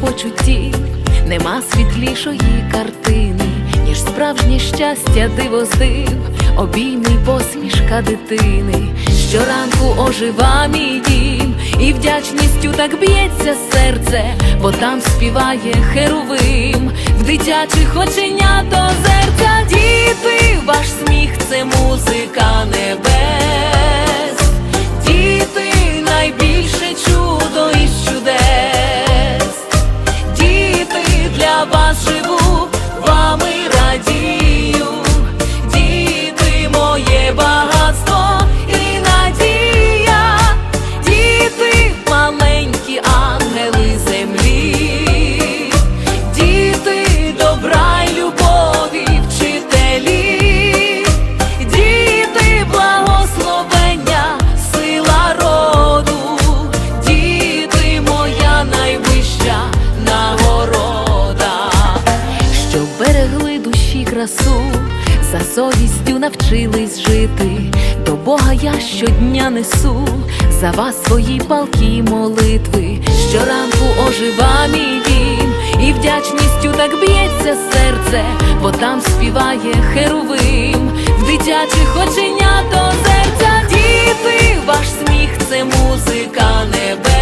почуттів нема світлішої картини, ніж справжнє щастя диво з обійми посмішка дитини. Щоранку ожива мій дім, і вдячністю так б'ється серце, бо там співає херовим в дитячих оченят озерця. Діти, ваш сміх це музика небес. Красу, за совістю навчились жити. До Бога я щодня несу за вас свої палкі молитви. Щоранку ожива мій дім, і вдячністю так б'ється серце, бо там співає херовим в дитячих оченят озерця. Діти, ваш сміх це музика небес.